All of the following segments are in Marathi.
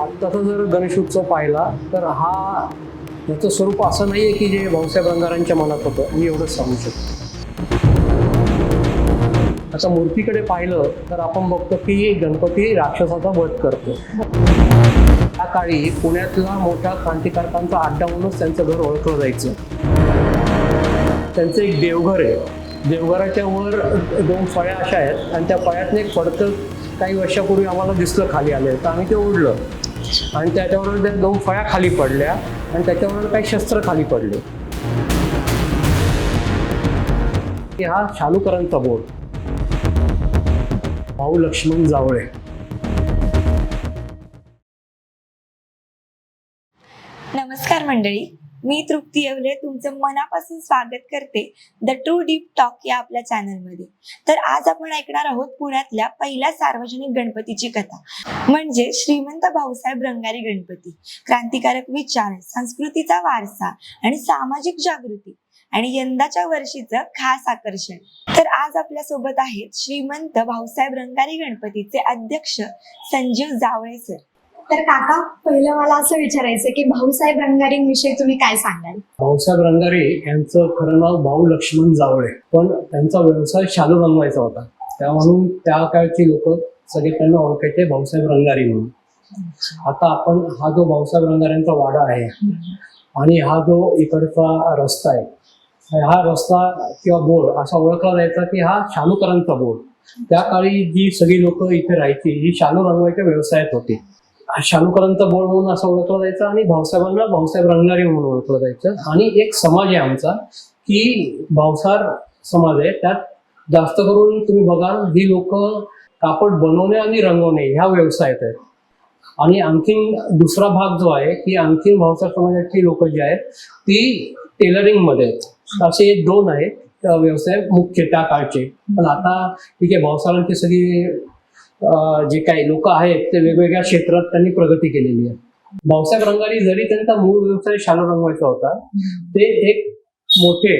आत्ताचा जर गणेशोत्सव पाहिला तर हा याचं स्वरूप असं नाही आहे की जे भाऊसाहेब रंगारांच्या मनात होतं. मी एवढंच सांगू शकतो. आता मूर्तीकडे पाहिलं तर आपण बघतो की गणपती राक्षसाचा वध करतो. त्या काळी पुण्यातला मोठ्या क्रांतिकारकांचा अड्डा म्हणूनच त्यांचं घर ओळखलं जायचं. त्यांचं एक देवघर आहे. देवघराच्या वर दोन फळ्या अशा आहेत आणि त्या फळ्यातनं एक फडकं काही वर्षापूर्वी आम्हाला दिसलं खाली आले तर आम्ही ते ओढलं. आणि त्याच्यावर त्या दोन फळ्या खाली पडल्या आणि त्याच्यावर काही शस्त्र खाली पडले. हा शालूकरांचा बोर्ड भाऊ लक्ष्मण जावळे. नमस्कार मंडळी. मी तृप्ती येवले तुमचं मनापासून स्वागत करते. द ट्रू डीप टॉक या आपल्या चॅनलमध्ये तर आज आपण ऐकणार आहोत पुण्यातल्या पहिल्या सार्वजनिक गणपतीची कथा. म्हणजे श्रीमंत भाऊसाहेब रंगारी गणपती. क्रांतिकारक विचार संस्कृतीचा वारसा आणि सामाजिक जागृती. आणि यंदाच्या वर्षीचं खास आकर्षण. तर आज आपल्यासोबत आहेत श्रीमंत भाऊसाहेब रंगारी गणपतीचे अध्यक्ष संजीव जावळे सर. तर काका पहिलं मला असं विचारायचं की भाऊसाहेब रंगारींविषयी तुम्ही काय सांगाल? भाऊसाहेब रंगारे यांचं खरं नाव भाऊ लक्ष्मण जावळे पण त्यांचा व्यवसाय शालू रंगवायचा होता. त्या म्हणून त्या काळची लोक सगळे त्यांना ओळखायचे भाऊसाहेब रंगारी म्हणून. आता आपण हा जो भाऊसाहेब रंगाऱ्यांचा वाडा आहे आणि हा जो इकडचा रस्ता आहे हा रस्ता किंवा बोर्ड असा ओळखला जायचा की हा शालूकरांचा बोर्ड. त्या काळी जी सगळी लोक इथे राहायची ही शालू रंगवायच्या व्यवसायात होती शालूकरांचा बोर्ड म्हणून असं ओळखलं जायचं आणि भाऊसाहेबांना भाऊसाहेब रंगारी म्हणून ओळखलं जायचं. आणि एक समाज आहे आमचा की भावसार समाज आहे. त्यात जास्त करून तुम्ही बघाल ही लोक कापड बनवणे आणि रंगवणे ह्या व्यवसायात आहेत. आणि आणखीन दुसरा भाग जो आहे की आणखीन भावसार समाजाची लोक जी आहेत ती टेलरिंगमध्ये आहेत. असे दोन आहेत व्यवसाय मुख्य त्या काळचे. पण आता ठीक आहे भावसारांची सगळी जे काही लोक आहेत ते वेगवेगळ्या क्षेत्रात त्यांनी प्रगती केलेली आहे. भाऊसाहेब रंगारी जरी त्यांचा मूळ व्यवसाय शालू रंगवायचा होता ते एक मोठे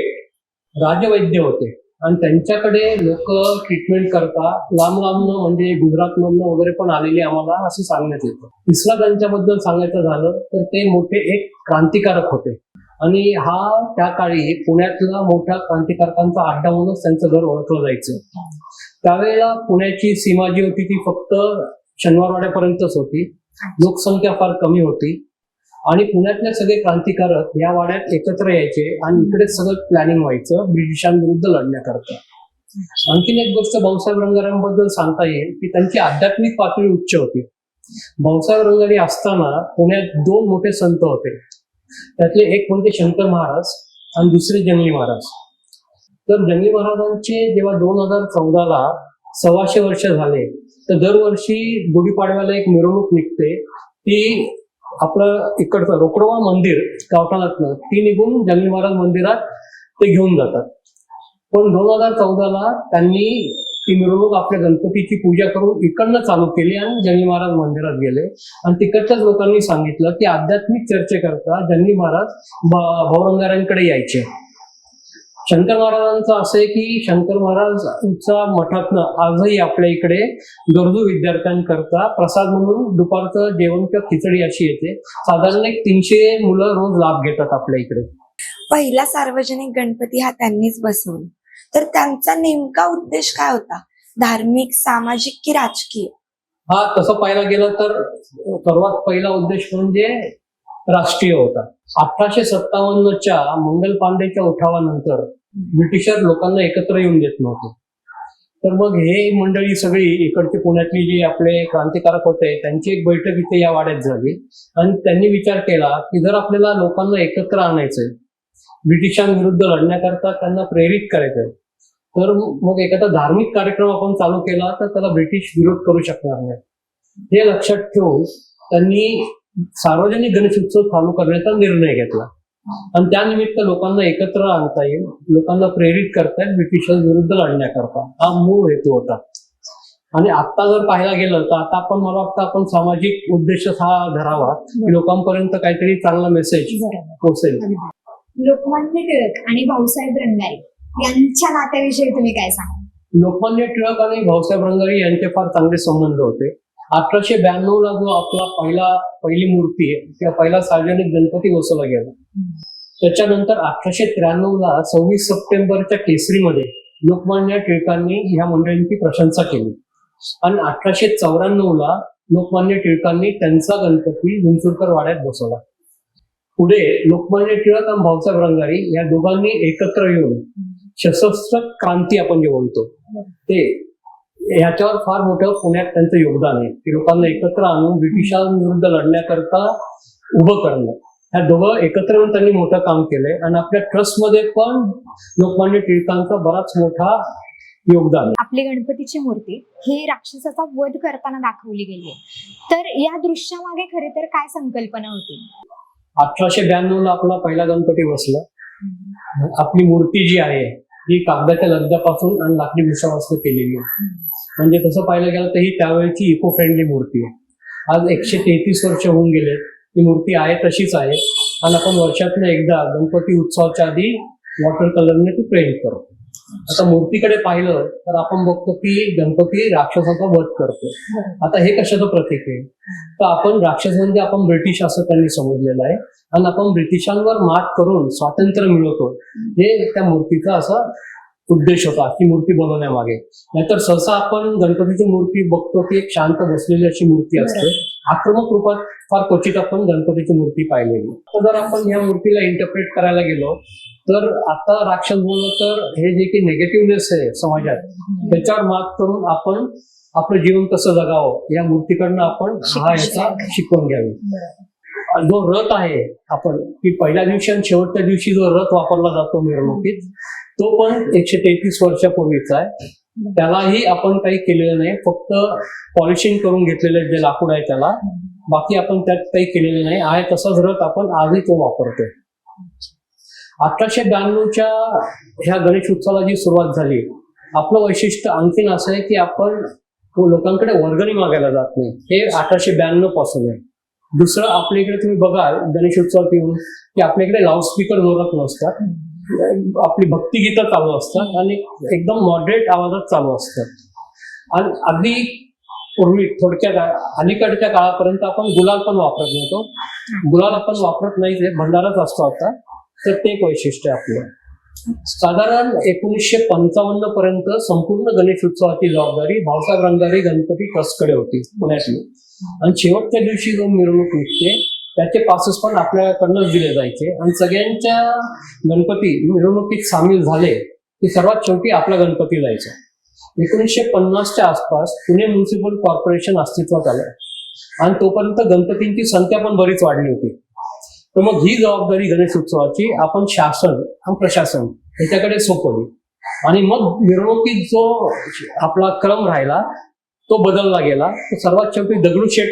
राजवैद्य होते. आणि त्यांच्याकडे लोक ट्रीटमेंट करता लांब लांबनं म्हणजे गुजरातमधनं वगैरे पण आलेले आम्हाला असं सांगण्यात येतं. तिसरा त्यांच्याबद्दल सांगायचं झालं तर ते मोठे एक क्रांतिकारक होते. आणि हा त्या काळी पुण्यातला मोठ्या क्रांतिकारकांचा अड्डा म्हणूनच त्यांचं घर ओळखलं जायचं. त्यावेळेला पुण्याची सीमा जी होती ती फक्त शनिवारवाड्यापर्यंतच होती. लोकसंख्या फार कमी होती. आणि पुण्यातले सगळे क्रांतिकारक या वाड्यात एकत्र यायचे आणि इकडेच सगळं प्लॅनिंग व्हायचं ब्रिटिशांविरुद्ध लढण्याकरता आणखीन एक गोष्ट भाऊसाहेब रंगारांबद्दल सांगता येईल की त्यांची आध्यात्मिक पातळी उच्च होती. भाऊसाहेब रंगारी असताना पुण्यात दोन मोठे संत होते. त्यातले एक म्हणजे शंकर महाराज आणि दुसरे जंगली महाराज. तर जंगली महाराजांचे जेव्हा दोन हजार चौदाला सव्वाशे वर्ष झाले तर दरवर्षी गुढीपाडव्याला एक मिरवणूक निघते. ती आपलं इकडचं रोकडवा मंदिर गावठाणातनं ती निघून जंगली महाराज मंदिरात ते घेऊन जातात. पण दोन हजार चौदाला त्यांनी ती मिरवणूक आपल्या गणपतीची पूजा करून इकडनं चालू केली आणि जंगली महाराज मंदिरात गेले. आणि तिकडच्याच लोकांनी सांगितलं की आध्यात्मिक चर्चेकरता जंगली महाराज भावरंगाऱ्यांकडे यायचे. शंकर महाराजांचं असं आहे की शंकर महाराजचा मठातनं आजही आपल्या इकडे गरजू विद्यार्थ्यांकरता प्रसाद म्हणून दुपारचं जेवण किंवा खिचडी अशी येते. साधारण एक तीनशे मुलं रोज लाभ घेतात आपल्या इकडे. पहिला सार्वजनिक गणपती हा त्यांनीच बसवला तर त्यांचा नेमका उद्देश काय होता? धार्मिक सामाजिक की राजकीय? हा तसं पाहायला गेलं तर सर्वात पहिला उद्देश म्हणजे राष्ट्रीय होता. अठराशे सत्तावन्नच्या मंगल पांडेच्या उठावानंतर ब्रिटिशर लोकांना एकत्र येऊन देत नव्हते. तर मग हे मंडळी सगळी इकडची पुण्यातली जी आपले क्रांतिकारक होते त्यांची एक बैठक इथे या वाड्यात झाली. आणि त्यांनी विचार केला की जर आपल्याला लोकांना एकत्र आणायचंय ब्रिटिशांविरुद्ध लढण्याकरता त्यांना प्रेरित करायचंय तर मग एखादा धार्मिक कार्यक्रम आपण चालू केला तर त्याला ब्रिटिश विरोध करू शकणार नाही. हे लक्षात ठेवून त्यांनी सार्वजनिक गणेशोत्सव चालू करण्याचा निर्णय घेतला. आणि त्यानिमित्त लोकांना एकत्र आणता येईल. लोकांना प्रेरित करता येईल. ब्रिटिशांविरुद्ध लढण्याकरता हा मूळ हेतू होता. आणि आता जर पाहायला गेलं तर आता आपण मला वाटतं आपण सामाजिक उद्देश हा धरावा. लोकांपर्यंत काहीतरी चांगला मेसेज पोहोचेल. लोकमान्य टिळक आणि भाऊसाहेब रंगारी यांच्या नात्याविषयी तुम्ही काय सांगाल? लोकमान्य टिळक आणि भाऊसाहेब रंगारी यांचे फार चांगले संबंध होते. अठराशे ब्याण्णव ला जो आपला पहिला पहिली मूर्ती आहे किंवा पहिला सार्वजनिक गणपती बसवला गेला. त्याच्यानंतर अठराशे त्र्याण्णव ला सव्वीस सप्टेंबरच्या केसरीमध्ये लोकमान्य टिळकांनी ह्या मंडळींची प्रशंसा केली. आणि अठराशे चौऱ्याण्णव ला लोकमान्य टिळकांनी त्यांचा गणपती विंचुरकर वाड्यात बसवला. पुढे लोकमान्य टिळक आणि भाऊसाहेब रंगारी या दोघांनी एकत्र येऊन सशस्त्र क्रांती आपण जे बोलतो ते ह्याच्यावर फार मोठं पुण्यात त्यांचं योगदान आहे. की लोकांना एकत्र आणून ब्रिटिशांविरुद्ध लढण्याकरता उभं करणं. ह्या दोघं एकत्र येऊन त्यांनी मोठं काम केलंय. आणि आपल्या ट्रस्टमध्ये पण लोकमान्य टिळकांचा बराच मोठा योगदान आपली गणपतीची मूर्ती ही राक्षसाचा वध करताना दाखवली गेली तर या दृश्यामागे खरे तर काय संकल्पना होती? अठराशे ब्याण्णव ला आपला पहिला गणपती बसला. आपली मूर्ती जी आहे ही कागदाच्या लगद्यापासून आणि लाकडी भुशापासून केलेली आहे. म्हणजे तसं पाहायला गेलं तर ही त्यावेळेची इको फ्रेंडली मूर्ती आहे. आज एकशे तेहतीस वर्ष होऊन गेले. ती मूर्ती आहे तशीच आहे. आणि आपण वर्षातनं एकदा गणपती उत्सवाच्या आधी वॉटर कलरने ती पेंट करतो आता मूर्तीकडे पाहिलं तर आपण बघतो की गणपती राक्षसाचा वध करतो. आता हे कशाचं प्रतीक आहे? तर आपण राक्षस म्हणजे आपण ब्रिटिश असं त्यांनी समजलेलं आहे. आणि आपण ब्रिटिशांवर मात करून स्वातंत्र्य मिळवतो. हे त्या मूर्तीचा असा उद्देश होता ती मूर्ती बनवण्यामागे. नाहीतर सहसा आपण गणपतीची मूर्ती बघतो की एक शांत बसलेली अशी मूर्ती असते. आक्रमक रूपात फार क्वचित आपण गणपतीची मूर्ती पाहिलेली. तर जर आपण या मूर्तीला इंटरप्रेट करायला गेलो तर आता राक्षस बोललो तर हे जे की निगेटिव्हनेस आहे समाजात त्याच्यावर मात करून आपण आपलं जीवन कसं जगावं या मूर्तीकडनं आपण हा याचा शिकवून घ्यावी. जो रथ आहे आपण की पहिल्या दिवशी आणि शेवटच्या दिवशी जो रथ वापरला जातो मिरवणुकीत तो पण एकशे तेहतीस वर्षापूर्वीचा आहे. त्यालाही आपण काही केलेलं नाही फक्त पॉलिशिंग करून घेतलेलं जे लाकूड आहे त्याला. बाकी आपण त्यात काही केलेलं नाही. आहे तसाच रथ आपण आजही तो वापरतोय. अठराशे ब्याण्णवच्या ह्या गणेश उत्सवाला जी सुरुवात झाली आपलं वैशिष्ट्य आणखीन असं आहे की आपण लोकांकडे वर्गणी मागायला जात नाही. हे अठराशे ब्याण्णवपासून आहे. दुसरं आपल्या इकडे तुम्ही बघाल गणेश उत्सवात येऊन की आपल्या इकडे लाऊडस्पीकर जोरात नसतात. आपली भक्तिगीतं चालू असतात आणि एकदम मॉडरेट आवाजात चालू असतात. आणि अगदी पूर्वी थोडक्या अलीकडच्या काळापर्यंत आपण गुलाल पण वापरत नव्हतो. गुलाल आपण वापरत नाही ते भंडाराच असतो आता. तर ते एक वैशिष्ट्य आपलं. साधारण एकोणीसशे पंचावन्न पर्यंत संपूर्ण गणेश उत्सवाची जबाबदारी भावसाहेब रंगारी गणपती ट्रस्टकडे होती पुण्यातली. आणि शेवटच्या दिवशी जो मिरवणूक निघते त्याचे पासेस पण आपल्याकडनंच दिले जायचे. आणि सगळ्यांच्या गणपती मिरवणुकीत सामील झाले की सर्वात शेवटी आपला गणपती जायचा एकोणीसशे पन्नासच्या आसपास पुणे म्युन्सिपल कॉर्पोरेशन अस्तित्वात आलं. आणि तोपर्यंत गणपतींची संख्या पण बरीच वाढली होती. तर मग ही जबाबदारी गणेश उत्सवाची आपण शासन आणि प्रशासन याच्याकडे सोपवली. आणि मग मिरवणुकीत जो आपला क्रम राहिला तो बदलला गेला. तर सर्वात शेवटी दगडूशेठ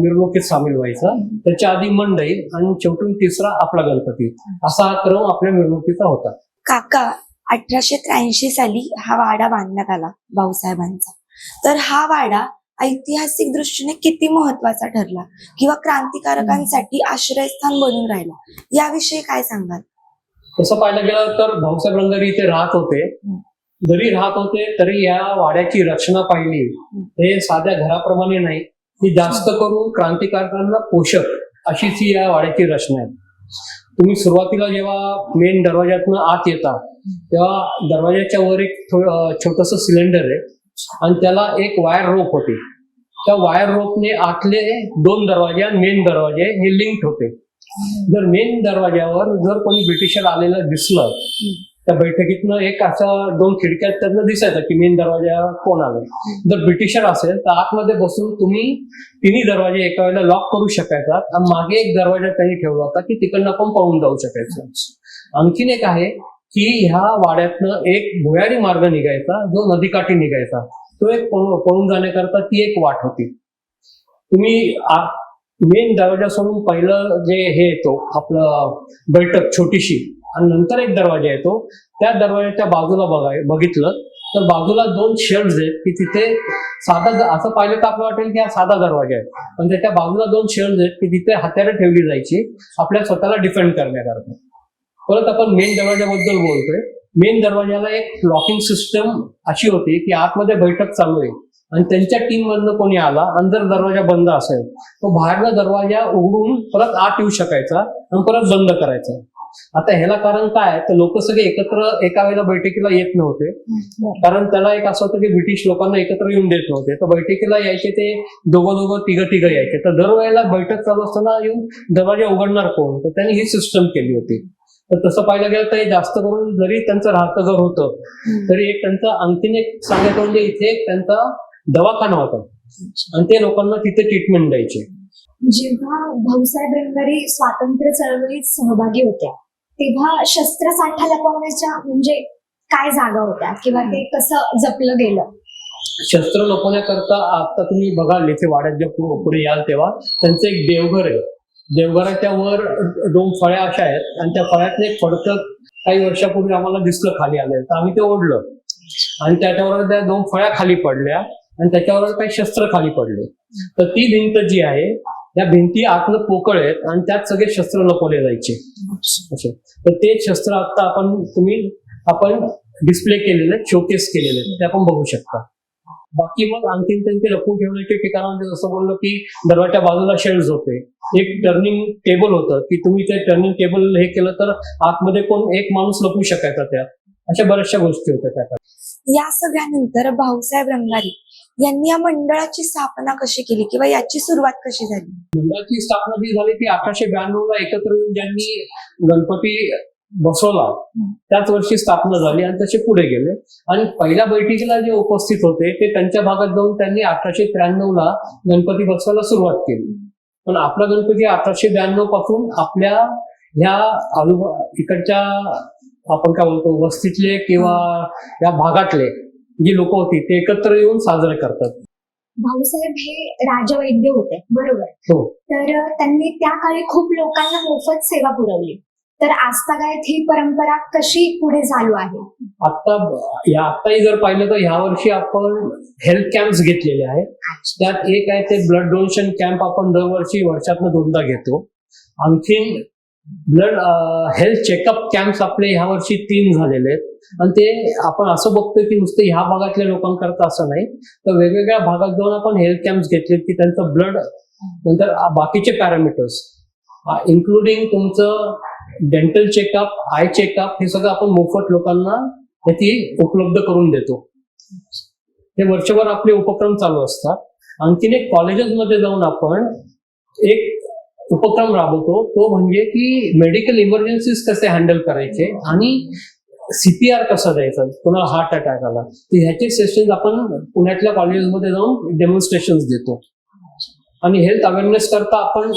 मिरवणुकीत सामील व्हायचा. त्याच्या आधी मंडई आणि शेवटून तिसरा आपला गणपती. असा हा क्रम आपल्या मिरवणुकीचा होता. काका अठराशे त्र्याऐंशी साली हा वाडा बांधण्यात आला भाऊसाहेबांचा. तर हा वाडा ऐतिहासिक दृष्टीने किती महत्त्वाचा ठरला किंवा क्रांतिकारकांसाठी आश्रयस्थान बनून राहिला याविषयी काय सांगाल? तसं पाहायला गेलं तर भाऊसाहेब रंगारी इथे राहत होते जरी राहत होते तरी या वाड्याची रचना पाहिली हे साध्या घराप्रमाणे नाही. ही जास्त करून क्रांतिकारकांना पोषक अशीच ही या वाड्याची रचना आहे. तुम्ही सुरुवातीला जेव्हा मेन दरवाज्यातनं आत येता तेव्हा दरवाजाच्या वर एक छोटस सिलेंडर आहे आणि त्याला एक वायर रोप होते. त्या वायर रोपने आतले दोन दरवाजे आणि मेन दरवाजे हे लिंक होते जर मेन दरवाज्यावर जर कोणी ब्रिटिशर आलेलं दिसलं त्या बैठकीतनं एक असा दोन खिडक्या त्यातनं दिसायचं की मेन दरवाजा कोण आलं. जर ब्रिटिशर असेल तर आतमध्ये बसून तुम्ही तिन्ही दरवाजे एका वेळेला लॉक करू शकायचा आणि मागे एक दरवाजा त्यांनी ठेवला होता की तिकडनं आपण पळून जाऊ शकायचं. आणखीन एक आहे की ह्या वाड्यातनं एक भुयारी मार्ग निघायचा जो नदीकाठी निघायचा. तो एक पळून पळून जाण्याकरता ती एक वाट होती. तुम्ही मेन दरवाजा सोडून पहिलं जे हे येतो आपलं बैठक छोटीशी आणि नंतर एक दरवाजा येतो. त्या दरवाजाच्या बाजूला बघाय बघितलं तर बाजूला दोन शेड्स आहेत की तिथे साधा असं पाहिलं तर आपलं वाटेल की हा साधा दरवाजा आहे. पण त्याच्या बाजूला दोन शेड्स आहेत की तिथे हत्यारं ठेवली जायची आपल्या स्वतःला डिफेंड करण्याकरता. परत आपण मेन दरवाजाबद्दल बोलतोय. मेन दरवाजाला एक लॉकिंग सिस्टम अशी होती की आतमध्ये बैठक चालू आहे. आणि त्यांच्या टीम मधनं कोणी आला आणि जर दरवाजा बंद असेल. तो बाहेरला दरवाजा उघडून परत आत येऊ शकायचा आणि परत बंद करायचा. आता ह्याला कारण काय? तर लोक सगळे एकत्र एका वेळेला बैठकीला येत नव्हते. कारण त्याला एक असं होतं की ब्रिटिश लोकांना एकत्र येऊन देत नव्हते. तर बैठकीला यायचे ते दोघं दोघं तिघं तिघं यायचे. तर दरवेळेला बैठक चालू असताना येऊन दरवाजा उघडणार कोण? तर त्यांनी ही सिस्टम केली होती. तर तसं पाहायला गेलं तर जास्त करून जरी त्यांचं राहतं घर होतं तरी एक त्यांचं आणखीन एक सांगायचं म्हणजे इथे एक त्यांचा दवाखाना होता. आणि ते लोकांना तिथे ट्रीटमेंट द्यायचे. जेव्हा भाऊसाहेब रंगारी स्वातंत्र्य चळवळीत सहभागी होत्या तेव्हा शस्त्र साठा लपवण्याच्या म्हणजे काय जागा होत्या? किंवा ते कसं जपलं गेलं? शस्त्र लपवण्याकरता आता तुम्ही बघाल इथे वाड्यात जे पुढे याल तेव्हा त्यांचं एक देवघर आहे. देवघराच्या वर दोन फळ्या अशा आहेत आणि त्या फळ्यातलं एक फडकं काही वर्षापूर्वी आम्हाला दिसलं खाली आलं. तर आम्ही ते ओढलं. आणि त्याच्यावर त्या दोन फळ्या खाली पडल्या आणि त्याच्यावर काही शस्त्र खाली पडले. तर ती भिंत जी आहे या भिंती आतलं पोकळ आहेत आणि त्यात सगळे शस्त्र लपवले जायचे. असे. तर ते शस्त्र आता आपण तुम्ही आपण डिस्प्ले केलेले शोकेस केलेले. आहेत, ते आपण बघू शकता. बाकी मग आणखीन त्यांचे लपून ठेवण्याचे ठिकाण म्हणजे जसं बोललो की दरवाजा बाजूला शेल्स होते एक टर्निंग टेबल होतं की तुम्ही ते टर्निंग टेबल हे केलं तर आतमध्ये कोण एक माणूस लपू शकायचा त्यात. अशा बऱ्याचशा गोष्टी होत्या त्या या सगळ्यानंतर भाऊसाहेब रंगारी यांनी या मंडळाची स्थापना कशी केली किंवा याची सुरुवात कशी झाली? मंडळाची स्थापना जी झाली ती अठराशे ब्याण्णव ला एकत्र येऊन ज्यांनी गणपती बसवला त्याच वर्षी स्थापना झाली आणि तसे पुढे गेले. आणि पहिल्या बैठकीला जे उपस्थित होते ते त्यांच्या भागात जाऊन त्यांनी अठराशे त्र्याण्णव ला गणपती बसवायला सुरुवात केली. पण आपला गणपती अठराशे ब्याण्णवपासून आपल्या ह्या आजूबा इकडच्या आपण काय बोलतो वस्तीतले किंवा या भागातले जी लोक होती ते एकत्र येऊन साजरे करतात. भाऊसाहेब हे राजवैद्य होते बरोबर. हो. तर त्यांनी त्या काळी खूप लोकांना मोफत सेवा पुरवली. तर आजतागायत ही परंपरा कशी पुढे चालू आहे? आता या आताही जर पाहिलं तर ह्या वर्षी आपण हेल्थ कॅम्प्स घेतलेले आहेत. त्यात एक आहे ते ब्लड डोनेशन कॅम्प आपण दरवर्षी वर्षातनं दोनदा घेतो. आणखीन ब्लड हेल्थ चेकअप कॅम्प्स आपले ह्या वर्षी तीन झालेले आहेत. आणि ते आपण असं बघतोय की नुसतं ह्या भागातल्या लोकांकरता असं नाही. तर वेगवेगळ्या भागात जाऊन आपण हेल्थ कॅम्प्स घेतले की त्यांचं ब्लड नंतर बाकीचे पॅरामीटर्स. इन्क्लुडिंग तुमचं डेंटल चेकअप आय चेकअप हे सगळं आपण मोफत लोकांना त्याची उपलब्ध करून देतो. हे वर्षभर आपले उपक्रम चालू असतात. आणखीन एक कॉलेजेसमध्ये जाऊन आपण एक उपक्रम राबवतो. तो म्हणजे की मेडिकल इमर्जन्सीज कसे हँडल करायचे आणि सीपीआर कसा द्यायचा? कोणाला हार्ट अटॅक आला. तर ह्याचे सेशन्स आपण पुण्यातल्या कॉलेजमध्ये जाऊन डेमॉन्स्ट्रेशन देतो. आणि हेल्थ अवेअरनेस करता आपण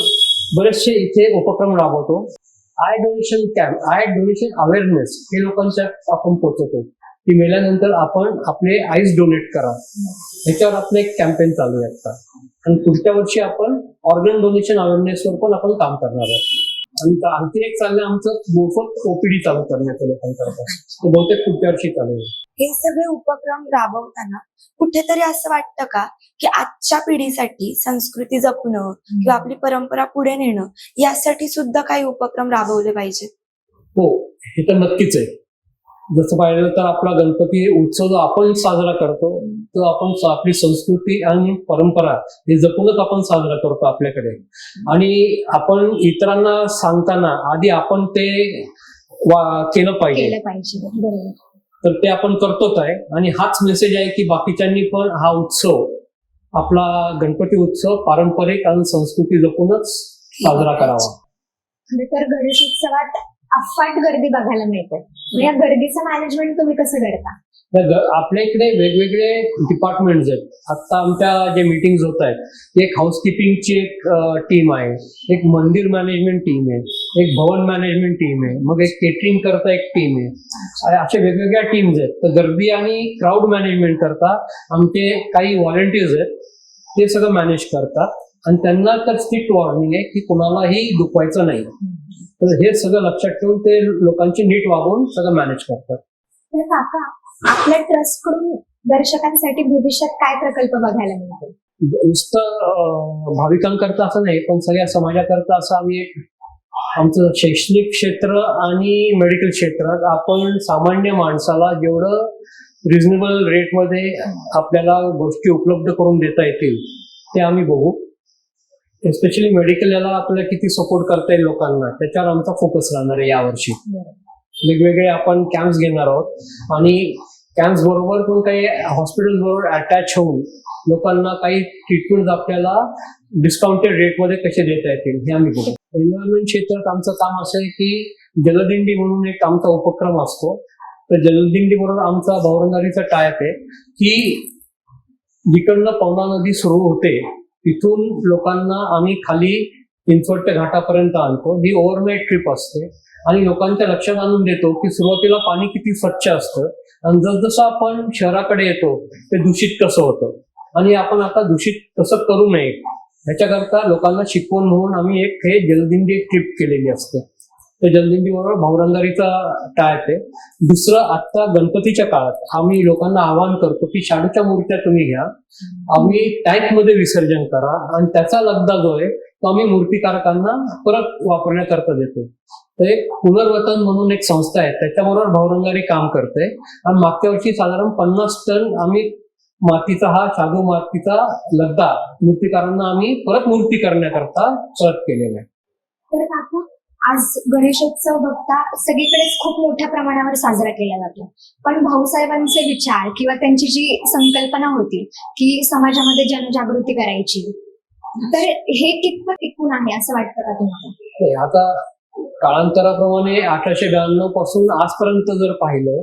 बरेचसे इथे उपक्रम राबवतो. Eye donation camp eye donation awareness हे लोकांच्या आपण पोहोचवतो की मेल्यानंतर आपण आपले आईज डोनेट करा. ह्याच्यावर आपलं एक कॅम्पेन चालू आहे आता. आणि पुढच्या वर्षी आपण ऑर्गन डोनेशन अवेअरनेसवर पण आपण काम करणार आहोत. आणि आणखी एक चाललंय आमचं मोफत ओपीडी चालू करण्याचं लोकांकरता. बहुतेक पुढच्या वर्षी चालू आहे हे सगळे उपक्रम राबवताना कुठेतरी असं वाटतं का की आजच्या पिढीसाठी संस्कृती जपणं किंवा आपली परंपरा पुढे नेणं यासाठी सुद्धा काही उपक्रम राबवले पाहिजेत हो हे तर नक्कीच आहे. जसं पाहिलं तर आपला गणपती उत्सव जो आपण साजरा करतो तो आपण आपली संस्कृती आणि परंपरा हे जपूनच आपण साजरा करतो आपल्याकडे. आणि आपण इतरांना सांगताना आधी आपण ते केलं पाहिजे. तर ते आपण करतोच आहे. आणि हाच मेसेज आहे की बाकीच्यांनी पण हा उत्सव आपला गणपती उत्सव पारंपरिक आणि संस्कृती जपूनच साजरा करावा. खरं तर गणेशोत्सवात अफाट गर्दी बघायला मिळते. मग या गर्दीचं मॅनेजमेंट तुम्ही कसं करता आपल्या इकडे वेगवेगळे डिपार्टमेंट्स आहेत. आता आमच्या जे मीटिंग्स होत आहेत एक हाऊसकीपिंगची एक टीम आहे. एक मंदिर मॅनेजमेंट टीम आहे. एक भवन मॅनेजमेंट टीम आहे. मग एक केटरिंग करता एक टीम आहे. अशा वेगवेगळ्या टीम्स आहेत. तर गर्दी आणि क्राऊड मॅनेजमेंट करता आमचे काही व्हॉलेंटियर्स आहेत ते सगळं मॅनेज करतात. आणि त्यांना तर स्ट्रिक्ट वॉर्निंग आहे की कोणालाही दुखवायचं नाही. तर हे सगळं लक्षात ठेवून ते लोकांची नीट वागवून सगळं मॅनेज करतात. तर काका आपल्या ट्रस्टकडून दर्शकांसाठी भविष्यात काय प्रकल्प बघायला मिळतील नुसतं भाविकांकरता असं नाही पण सगळ्या समाजाकरता असं आम्ही आमचं शैक्षणिक क्षेत्र आणि मेडिकल क्षेत्रात आपण सामान्य माणसाला जेवढं रिझनेबल रेटमध्ये आपल्याला गोष्टी उपलब्ध करून देता येतील ते आम्ही बघू. एस्पेशली मेडिकल याला आपल्याला किती सपोर्ट करता येईल लोकांना त्याच्यावर आमचा फोकस राहणार आहे यावर्षी. वेगवेगळे आपण कॅम्प्स घेणार आहोत. आणि कॅम्प्स बरोबर पण काही हॉस्पिटल बरोबर अटॅच होऊन लोकांना काही ट्रीटमेंट आपल्याला डिस्काउंटेड रेटमध्ये कसे देता येतील हे आम्ही बघू. एन्व्हायरमेंट क्षेत्रात आमचं काम असं आहे की जलदिंडी म्हणून एक आमचा उपक्रम असतो. तर जलदिंडी बरोबर आमचा भावरंगारीचा टायप आहे की जिकडनं पवना नदी सुरू होते तिथून लोकांना आम्ही खाली चिंचवडच्या घाटापर्यंत आणतो. ही ओव्हरनाईट ट्रिप असते. आणि लोकांच्या लक्षात आणून देतो की सुरुवातीला पाणी किती स्वच्छ असतं. आणि जसजसं आपण शहराकडे येतो ते दूषित कसं होतं? आणि आपण आता दूषित कसं करू नये? ह्याच्याकरता लोकांना शिकवण म्हणून आम्ही एक हे जलदिंडी ट्रिप केलेली असते. ते जलदिंडी बरोबर भावरंगारीचा टाळत आहे दुसरं आता गणपतीच्या काळात आम्ही लोकांना आवाहन करतो की शाडूच्या मूर्त्या तुम्ही घ्या. आम्ही टँकमध्ये विसर्जन करा आणि त्याचा लगदा जो आहे तो आम्ही मूर्तिकारकांना परत वापरण्याकरता देतो. तर एक पुनर्वतन म्हणून एक संस्था आहे त्याच्याबरोबर भावरंगारी काम करते. आणि मागच्या वर्षी साधारण पन्नास टन आम्ही मातीचा हा शाडू मातीचा लगदा मूर्तिकारांना आम्ही परत मूर्ती करण्याकरता परत केलेला आहे. तर काका आज गणेशोत्सव बघता सगळीकडेच खूप मोठ्या प्रमाणावर साजरा केला जातो. पण भाऊसाहेबांचे विचार किंवा त्यांची जी संकल्पना होती की समाजामध्ये जनजागृती करायची तर हे कितपत टिकून आहे असं वाटतं का तुम्हाला? आता काळांतराप्रमाणे अठराशे ब्याण्णवपासून आजपर्यंत जर पाहिलं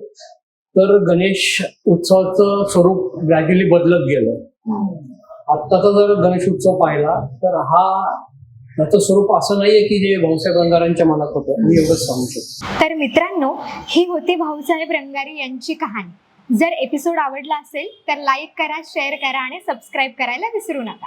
तर गणेश उत्सवाचं स्वरूप ग्रॅज्युअली बदलत गेलं. आत्ताचा जर गणेश उत्सव पाहिला तर हा त्याचं स्वरूप असं नाहीये की जे भाऊसाहेब रंगारांच्या मनात होतं. मी एवढंच सांगू शकतो. तर मित्रांनो ही होती भाऊसाहेब रंगारी यांची कहाणी. जर एपिसोड आवडला असेल तर लाईक करा शेअर करा आणि सबस्क्राईब करायला विसरू नका.